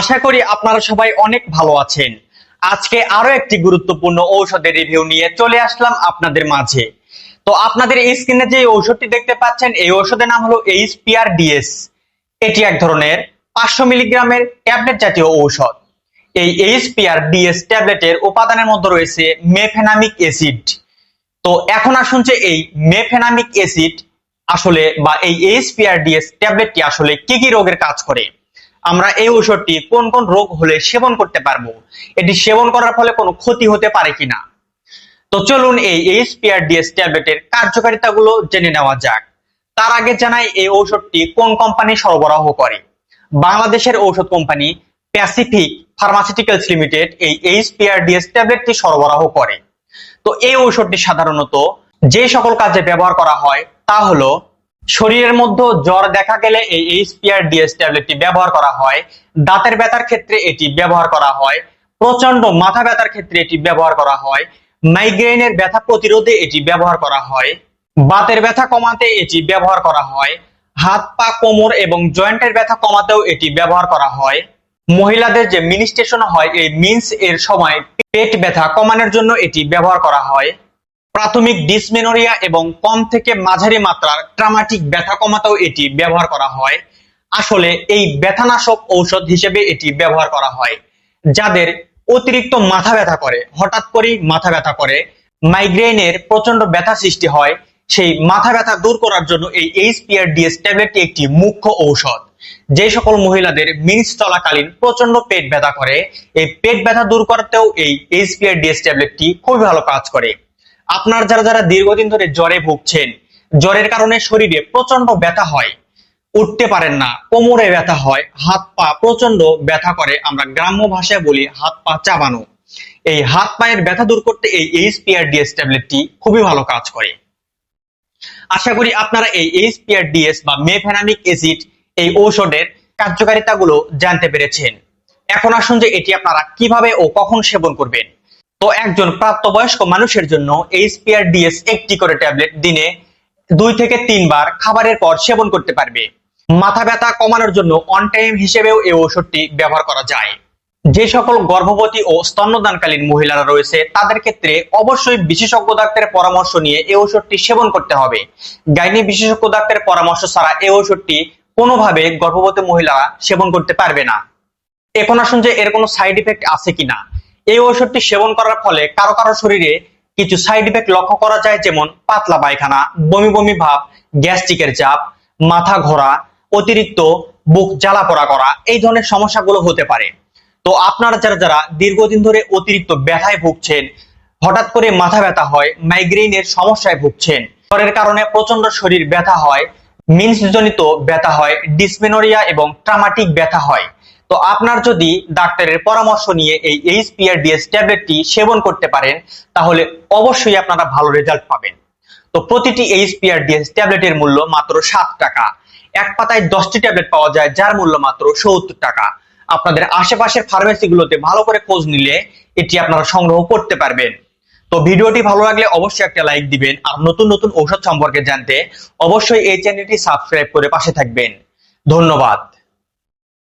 আশা করি আপনারা সবাই অনেক ভালো আছেন। আজকে আরও একটি গুরুত্বপূর্ণ ঔষধের রিভিউ নিয়ে চলে আসলাম আপনাদের মাঝে। তো আপনাদের স্ক্রিনে যে ঔষধটি দেখতে পাচ্ছেন, এই ঔষধের নাম হলো এইচপিআর ডিএস এটি এক ধরনের পাঁচশো মিলিগ্রামের ট্যাবলেট জাতীয় ঔষধ। এই এইচপিআর ডিএস ট্যাবলেটের উপাদানের মধ্যে রয়েছে মেফেনামিক অ্যাসিড। তো এখন আসুন যে এই মেফেনামিক অ্যাসিড আসলে বা এই এইচপিআরডিএস ট্যাবলেটটি আসলে কি কি রোগের কাজ করে। আমরা এই ঔষধটি কোন কোন রোগ হলে সেবন করতে পারব? এটি সেবন করার ফলে কোনো ক্ষতি হতে পারে কিনা? তো চলুন এই এইচপিআরডিএস ট্যাবলেটের কার্যকারিতাগুলো জেনে নেওয়া যাক। তার আগে জানাই এই ঔষধটি কোন কোম্পানি সরবরাহ করে? বাংলাদেশের ঔষধ কোম্পানি প্যাসিফিক ফার্মাসিউটিক্যালস লিমিটেড এই এইচপিআরডিএস ট্যাবলেটটি সরবরাহ করে। তো এই ঔষধটি সাধারণত যে সকল কাজে ব্যবহার করা হয় তা হলো শরীরের মধ্যে জ্বর দেখা গেলে এই এইচপিআর ডিএস ট্যাবলেটটি ব্যবহার করা হয়। দাঁতের ব্যথার ক্ষেত্রে এটি ব্যবহার করা হয়। প্রচণ্ড মাথা ব্যথার ক্ষেত্রে এটি ব্যবহার করা হয়। মাইগ্রেনের ব্যথা প্রতিরোধে এটি ব্যবহার করা হয়। বাতের ব্যথা কমাতে এটি ব্যবহার করা হয়। হাত, পা, কোমর এবং জয়েন্টের ব্যথা কমাতেও এটি ব্যবহার করা হয়। মহিলাদের যে মিনিস্ট্রেশন হয়, এই মিন্স এর সময় পেট ব্যথা কমানোর জন্য এটি ব্যবহার করা হয়। প্রাথমিক ডিসমেনোরিয়া এবং কম থেকে মাঝারি মাত্রার ট্রামাটিক ব্যথা কমাতেও এটি ব্যবহার করা হয়। আসলে এই ব্যথানাশক ঔষধ হিসেবে এটি ব্যবহার করা হয়, যাদের অতিরিক্ত মাথা ব্যথা করে। হঠাৎ করেই মাথা ব্যথা করে। মাইগ্রেনের প্রচণ্ড ব্যথা সৃষ্টি হয়। সেই মাথা ব্যথা দূর করার জন্য এই এইচপিআরডিএস ট্যাবলেটটি একটি মুখ্য ঔষধ। যে সকল মহিলাদের মিন্স চলাকালীন প্রচণ্ড পেট ব্যথা করে, এই পেট ব্যথা দূর করতেও এই এইচপিআরডিএস ট্যাবলেটটি খুবই ভালো কাজ করে। আপনার যারা যারা দীর্ঘদিন ধরে জ্বরে ভুগছেন, জ্বরের কারণে শরীরে প্রচণ্ড ব্যথা হয়, উঠতে পারেন না, কোমরে ব্যথা হয়, হাত পা প্রচণ্ড ব্যথা করে, আমরা গ্রাম্য ভাষায় বলি হাত পা চাবানো। এই হাত পায়ের ব্যথা দূর করতে এই এইচ এইচপিআরডিএস ট্যাবলেটটি খুবই ভালো কাজ করে। আশা করি আপনারা এই এইচ এইচপিআরডিএস বা মেফেনামিক অ্যাসিড এই ঔষধের কার্যকারিতাগুলো জানতে পেরেছেন। এখন আসুন যে এটি আপনারা কীভাবে ও কখন সেবন করবেন। তো একজন প্রাপ্তবয়স্ক মানুষের জন্য এইচপিআরডিএস একটি করে ট্যাবলেট দিনে দুই থেকে তিনবার খাবারের পর সেবন করতে পারবে। মাথা ব্যথা কমানোর জন্য অন টাইম হিসেবেও এই ঔষধটি ব্যবহার করা যায়। যে সকল গর্ভবতী ও স্তন্যদানকালীন মহিলারা রয়েছে, তাদের ক্ষেত্রে অবশ্যই বিশেষজ্ঞ ডাক্তারের পরামর্শ নিয়ে এই ওষুধটি সেবন করতে হবে। গাইনি বিশেষজ্ঞ ডাক্তারের পরামর্শ ছাড়া এই ঔষধটি কোনোভাবে গর্ভবতী মহিলারা সেবন করতে পারবে না। এখন আসুন যে এর কোনো সাইড ইফেক্ট আছে কিনা। এই ওষুধটি সেবন করার ফলে কারও কারও শরীরে কিছু সাইড ইফেক্ট লক্ষ্য করা যায়, যেমন পাতলা পায়খানা, বমি বমি ভাব গ্যাস্ট্রিকের চাপ, মাথা ঘোরা, অতিরিক্ত বুক জ্বালা পোড়া করা, এই ধরনের সমস্যাগুলো হতে পারে। তো আপনারা যারা যারা দীর্ঘদিন ধরে অতিরিক্ত ব্যথায় ভুগছেন, হঠাৎ করে মাথা ব্যথা হয় মাইগ্রেনের সমস্যায় ভুগছেন, জ্বরের কারণে প্রচণ্ড শরীর ব্যথা হয় মিন্স জনিত ব্যথা হয় ডিসমেনোরিয়া এবং ট্রামাটিক ব্যথা হয়। তো আপনার যদি ডাক্তারের পরামর্শ নিয়ে এই এইচপিআরডিএস ট্যাবলেটটি সেবন করতে পারেন, তাহলে অবশ্যই আপনারা ভালো রেজাল্ট পাবেন। তো প্রতিটি এইচপিআরডিএস ট্যাবলেটের মূল্য মাত্র সাত টাকা। এক পাতায় দশটি ট্যাবলেট পাওয়া যায়, যার মূল্য মাত্র সত্তর টাকা। আপনাদের আশেপাশের ফার্মেসিগুলোতে ভালো করে খোঁজ নিলে এটি আপনারা সংগ্রহ করতে পারবেন। তো ভিডিওটি ভালো লাগলে অবশ্যই একটা লাইক দিবেন, আর নতুন নতুন ঔষধ সম্পর্কে জানতে অবশ্যই এই চ্যানেলটি সাবস্ক্রাইব করে পাশে থাকবেন। ধন্যবাদ।